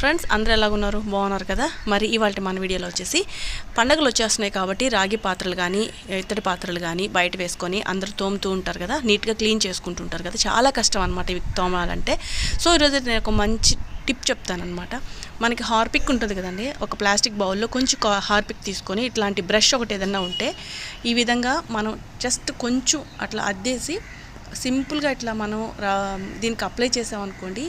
Friends అందరూ ఎలాగున్నారు బాగున్నారు కదా? మరి ఇవాళ మన వీడియోలో వచ్చేసి పండగలు వచ్చేస్తున్నాయి కాబట్టి రాగి పాత్రలు కానీ ఇత్తడి పాత్రలు కానీ బయట వేసుకొని అందరూ తోముతూ ఉంటారు కదా? నీట్గా క్లీన్ చేసుకుంటూ ఉంటారు కదా? చాలా కష్టం అనమాట ఇవి తోమాలంటే. సో ఈరోజు నేను ఒక మంచి టిప్ చెప్తానమాట మనకి హార్పిక్ ఉంటుంది కదండి? ఒక ప్లాస్టిక్ బౌల్లో కొంచెం హార్పిక్ తీసుకొని ఇట్లాంటి బ్రష్ ఒకటి ఏదన్నా ఉంటే ఈ విధంగా మనం జస్ట్ కొంచెం అట్లా అద్దేసి సింపుల్గా ఇట్లా మనం దీనికి అప్లై చేసామనుకోండి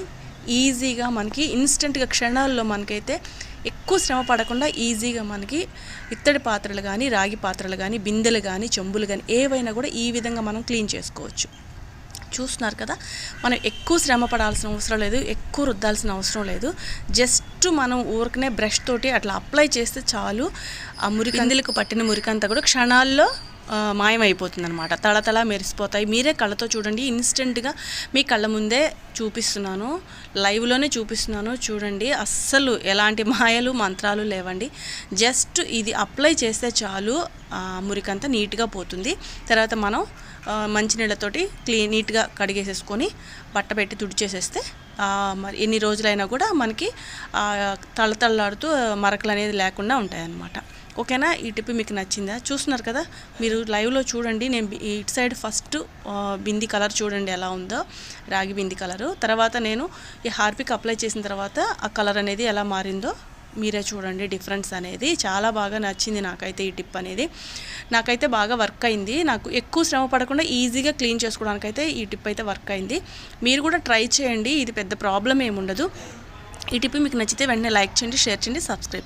ఈజీగా మనకి ఇన్స్టెంట్గా క్షణాల్లో మనకైతే ఎక్కువ శ్రమ పడకుండా ఈజీగా మనకి ఇత్తడి పాత్రలు కానీ రాగి పాత్రలు కానీ బిందెలు కానీ చెంబులు కానీ ఏవైనా కూడా ఈ విధంగా మనం క్లీన్ చేసుకోవచ్చు. చూస్తున్నారు కదా? మనం ఎక్కువ శ్రమ పడాల్సిన అవసరం లేదు ఎక్కువ రుద్దాల్సిన అవసరం లేదు. జస్ట్ మనం ఊరికనే బ్రష్ తోటి అట్లా అప్లై చేస్తే చాలు. ఆ మురికందులకు పట్టిన మురికంతా కూడా క్షణాల్లో మాయమైపోతుంది అనమాట తళతళ మెరిసిపోతాయి. మీరే కళ్ళతో చూడండి. ఇన్స్టెంట్గా మీ కళ్ళ ముందే చూపిస్తున్నాను. లైవ్లోనే చూపిస్తున్నాను. చూడండి. అస్సలు ఎలాంటి మాయలు మంత్రాలు లేవండి. జస్ట్ ఇది అప్లై చేస్తే చాలు. ఆ మురికంతా నీట్గా పోతుంది. తర్వాత మనం మంచినీళ్ళతోటి క్లీన్ నీట్గా కడిగేసేసుకొని బట్ట పెట్టి తుడిచేసేస్తే మరి ఎన్ని రోజులైనా కూడా మనకి ఆ, తళతళలాడుతూ మరకలు అనేది లేకుండా ఉంటాయన్నమాట. ఓకేనా? ఈ టిప్ మీకు నచ్చిందా? చూస్తున్నారు కదా? మీరు లైవ్లో చూడండి. నేను ఇటు సైడ్ ఫస్ట్ బింది కలర్ చూడండి ఎలా ఉందో. రాగి బింది కలరు. తర్వాత నేను ఈ హార్పిక్ అప్లై చేసిన తర్వాత ఆ కలర్ అనేది ఎలా మారిందో మీరే చూడండి. డిఫరెన్స్ అనేది చాలా బాగా నచ్చింది నాకైతే ఈ టిప్ అనేది. నాకైతే బాగా వర్క్ అయింది. నాకు ఎక్కువ శ్రమ పడకుండా ఈజీగా క్లీన్ చేసుకోవడానికైతే ఈ టిప్ అయితే వర్క్ అయింది. మీరు కూడా ట్రై చేయండి. ఇది పెద్ద ప్రాబ్లం ఏముండదు. ఈ టిప్ మీకు నచ్చితే వెంటనే లైక్ చేయండి షేర్ చేయండి సబ్స్క్రైబ్